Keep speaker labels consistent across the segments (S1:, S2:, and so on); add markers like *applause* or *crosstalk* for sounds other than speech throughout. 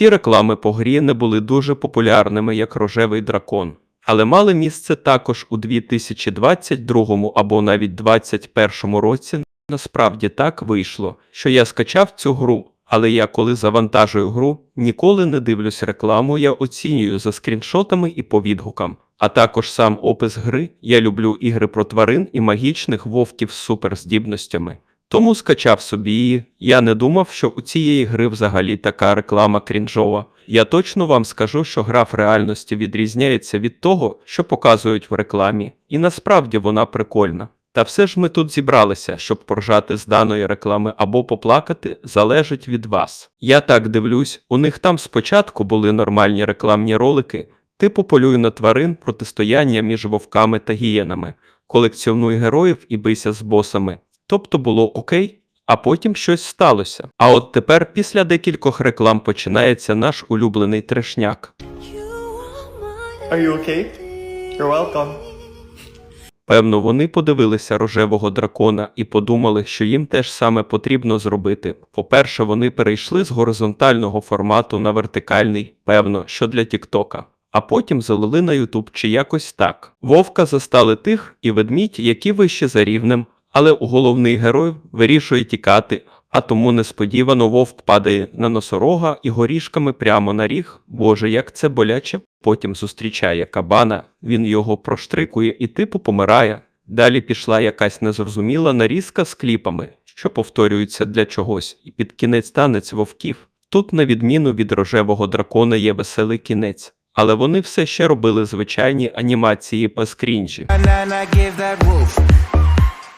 S1: Всі реклами по грі не були дуже популярними, як рожевий дракон, але мали місце також у 2022 або навіть 2021 році. Насправді так вийшло, що я скачав цю гру, але я коли завантажую гру, ніколи не дивлюсь рекламу, я оцінюю за скріншотами і по відгукам. А також сам опис гри. Я люблю ігри про тварин і магічних вовків з суперздібностями. Тому скачав собі її. Я не думав, що у цієї гри взагалі така реклама крінжова. Я точно вам скажу, що гра в реальності відрізняється від того, що показують в рекламі, і насправді вона прикольна. Та все ж ми тут зібралися, щоб поржати з даної реклами або поплакати, залежить від вас. Я так дивлюсь, у них там спочатку були нормальні рекламні ролики, типу полюй на тварин, протистояння між вовками та гієнами, колекціонуй героїв і бийся з босами. Тобто було окей, а потім щось сталося. А от тепер, після декількох реклам, починається наш улюблений трешняк.
S2: Are you okay? You're welcome.
S1: Певно, вони подивилися рожевого дракона і подумали, що їм теж саме потрібно зробити. По-перше, вони перейшли з горизонтального формату на вертикальний, певно, що для Тіктока. А потім залили на Ютуб чи якось так. Вовка застали тих і ведмідь, які вище за рівнем, але головний герой вирішує тікати, а тому несподівано вовк падає на носорога і горішками прямо на ріг. Боже, як це боляче. Потім зустрічає кабана, він його проштрикує і типу помирає. Далі пішла якась незрозуміла нарізка з кліпами, що повторюються для чогось, і під кінець танець вовків. Тут, на відміну від рожевого дракона, є веселий кінець. Але вони все ще робили звичайні анімації без крінжі.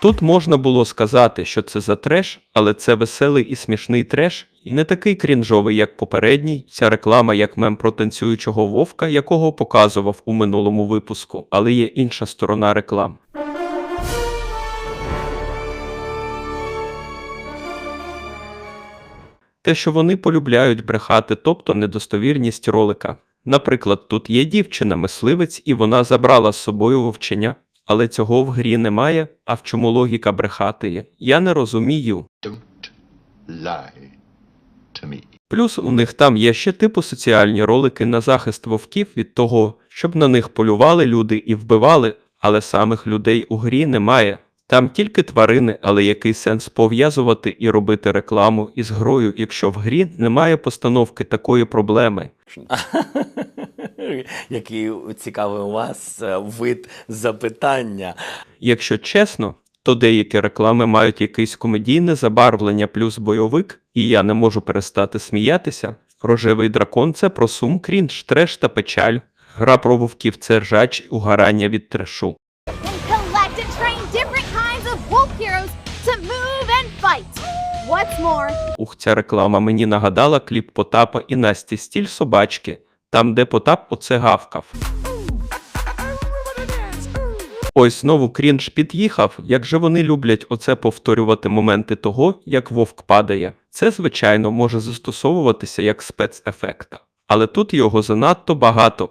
S1: Тут можна було сказати, що це за треш, але це веселий і смішний треш, і не такий крінжовий, як попередній. Ця реклама як мем про танцюючого вовка, якого показував у минулому випуску, але є інша сторона реклам. Те, що вони полюбляють брехати, тобто недостовірність ролика. Наприклад, тут є дівчина-мисливець, і вона забрала з собою вовчення, але цього в грі немає. А в чому логіка брехати є? Я не розумію.
S3: Don't lie to me.
S1: Плюс у них там є ще типу соціальні ролики на захист вовків від того, щоб на них полювали люди і вбивали, але самих людей у грі немає. Там тільки тварини, але який сенс пов'язувати і робити рекламу із грою, якщо в грі немає постановки такої проблеми. *laughs*
S4: Який цікавий у вас е, вид запитання.
S1: Якщо чесно, то деякі реклами мають якесь комедійне забарвлення плюс бойовик, і я не можу перестати сміятися. Рожевий дракон це про сум, крінж, треш та печаль. Гра про вовків це ржач, угарання від трешу. Ух, ця реклама мені нагадала кліп Потапа і Насті стіль собачки, там, де Потап оце гавкав. Ось знову крінж під'їхав, як же вони люблять оце повторювати моменти того, як вовк падає. Це, звичайно, може застосовуватися як спецефекта. Але тут його занадто багато.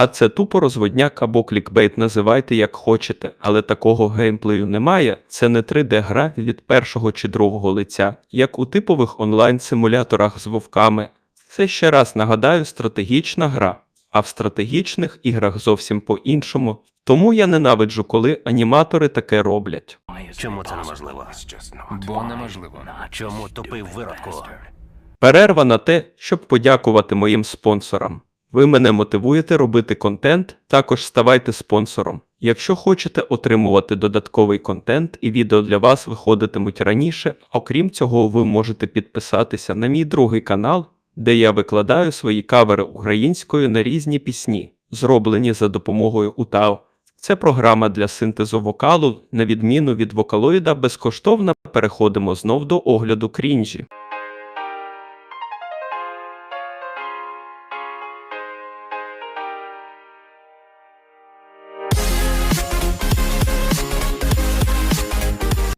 S1: А це тупо розводняк або клікбейт, називайте як хочете, але такого геймплею немає. Це не 3D-гра від першого чи другого лиця, як у типових онлайн-симуляторах з вовками. Це ще раз нагадаю стратегічна гра, а в стратегічних іграх зовсім по-іншому. Тому я ненавиджу, коли аніматори таке роблять.
S5: Чому це неможливо? Бо неможливо. Чому тупий виродку?
S1: Перерва на те, щоб подякувати моїм спонсорам. Ви мене мотивуєте робити контент, також ставайте спонсором. Якщо хочете отримувати додатковий контент і відео для вас виходитимуть раніше, окрім цього, ви можете підписатися на мій другий канал, де я викладаю свої кавери українською на різні пісні, зроблені за допомогою УТАО. Це програма для синтезу вокалу, на відміну від вокалоїда, безкоштовна. Переходимо знов до огляду крінжі.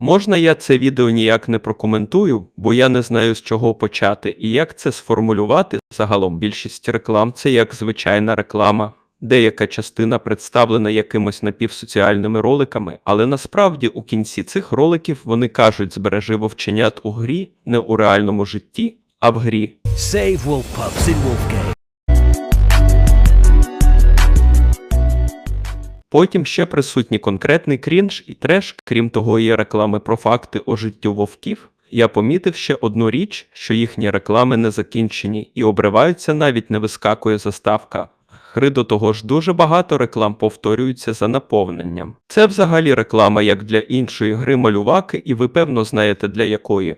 S1: Можна я це відео ніяк не прокоментую, бо я не знаю з чого почати і як це сформулювати. Загалом більшість реклам це як звичайна реклама. Деяка частина представлена якимось напівсоціальними роликами, але насправді у кінці цих роликів вони кажуть збережи вовченят у грі, не у реальному житті, а в грі.
S6: Save wolf pups in Wolfgate.
S1: Потім ще присутні конкретний крінж і треш, крім того, є реклами про факти о життю вовків. Я помітив ще одну річ, що їхні реклами не закінчені і обриваються навіть не вискакує заставка. Гри до того ж дуже багато реклам повторюються за наповненням. Це взагалі реклама як для іншої гри малюваки, і ви певно знаєте для якої.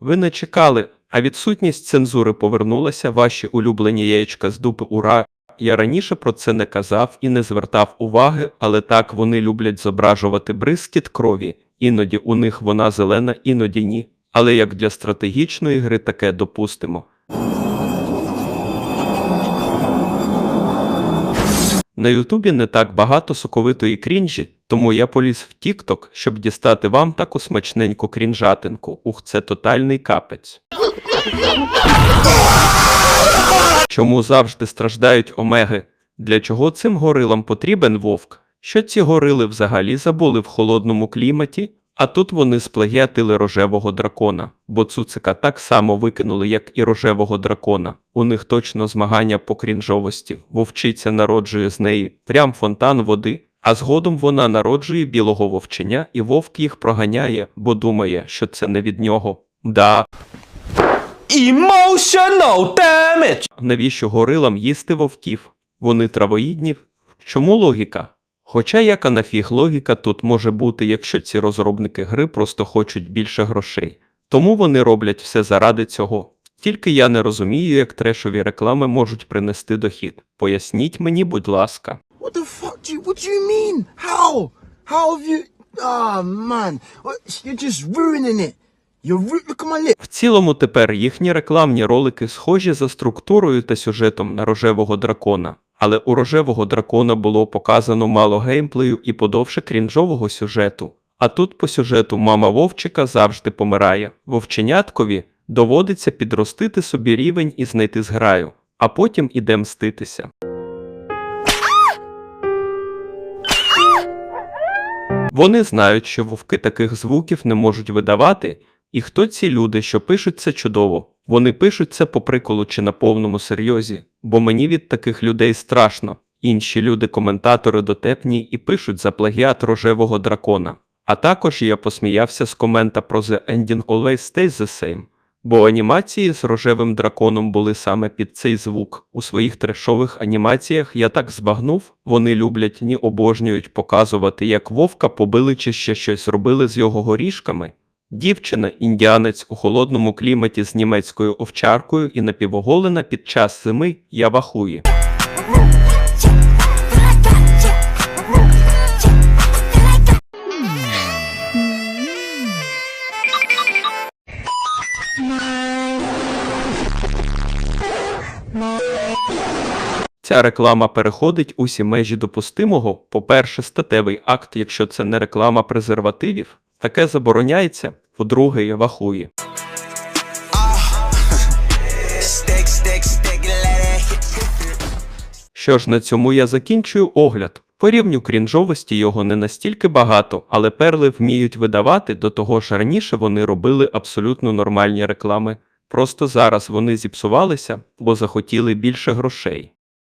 S1: Ви не чекали, а відсутність цензури повернулася ваші улюблені яєчка з дупи ура. Я раніше про це не казав і не звертав уваги, але так вони люблять зображувати бризкіт крові. Іноді у них вона зелена, іноді ні. Але як для стратегічної гри таке допустимо. На Ютубі не так багато соковитої крінжі, тому я поліз в Тікток, щоб дістати вам таку смачненьку крінжатинку. Ух, це тотальний капець. Чому завжди страждають омеги? Для чого цим горилам потрібен вовк? Що ці горили взагалі забули в холодному кліматі? А тут вони сплагіатили рожевого дракона, бо цуцика так само викинули, як і рожевого дракона. У них точно змагання по крінжовості. Вовчиця народжує з неї прям фонтан води, а згодом вона народжує білого вовченя, і вовк їх проганяє, бо думає, що це не від нього. Да,
S6: Emotional damage!
S1: навіщо горилам їсти вовків? Вони травоїдні? Чому логіка? Хоча яка нафіг логіка тут може бути, якщо ці розробники гри просто хочуть більше грошей. Тому вони роблять все заради цього. Тільки я не розумію, як трешові реклами можуть принести дохід. Поясніть мені, будь ласка.
S7: What the fuck do you, what do you mean? How? How have you, ah man, you're just ruining it. My lip.
S1: В цілому тепер їхні рекламні ролики схожі за структурою та сюжетом на рожевого дракона. Але у рожевого дракона було показано мало геймплею і подовше крінжового сюжету. А тут по сюжету мама вовчика завжди помирає. Вовченяткові доводиться підростити собі рівень і знайти зграю, а потім іде мститися. Вони знають, що вовки таких звуків не можуть видавати, і хто ці люди, що пишуть це чудово? Вони пишуть це по приколу чи на повному серйозі, бо мені від таких людей страшно. Інші люди-коментатори дотепні і пишуть за плагіат рожевого дракона. А також я посміявся з комента про The Ending Always Stays the Same, бо анімації з рожевим драконом були саме під цей звук. У своїх трешових анімаціях я так збагнув, вони люблять ні обожнюють показувати, як вовка побили чи ще щось зробили з його горішками. Дівчина, індіанець у холодному кліматі з німецькою овчаркою і напівоголена під час зими я вахую. Ця реклама переходить усі межі допустимого. По-перше, статевий акт, якщо це не реклама презервативів, таке забороняється. По-друге, я вахує. Що ж, на цьому я закінчую огляд. По рівню крінжовості його не настільки багато, але перли вміють видавати, до того ж раніше вони робили абсолютно нормальні реклами. Просто зараз вони зіпсувалися, бо захотіли більше грошей.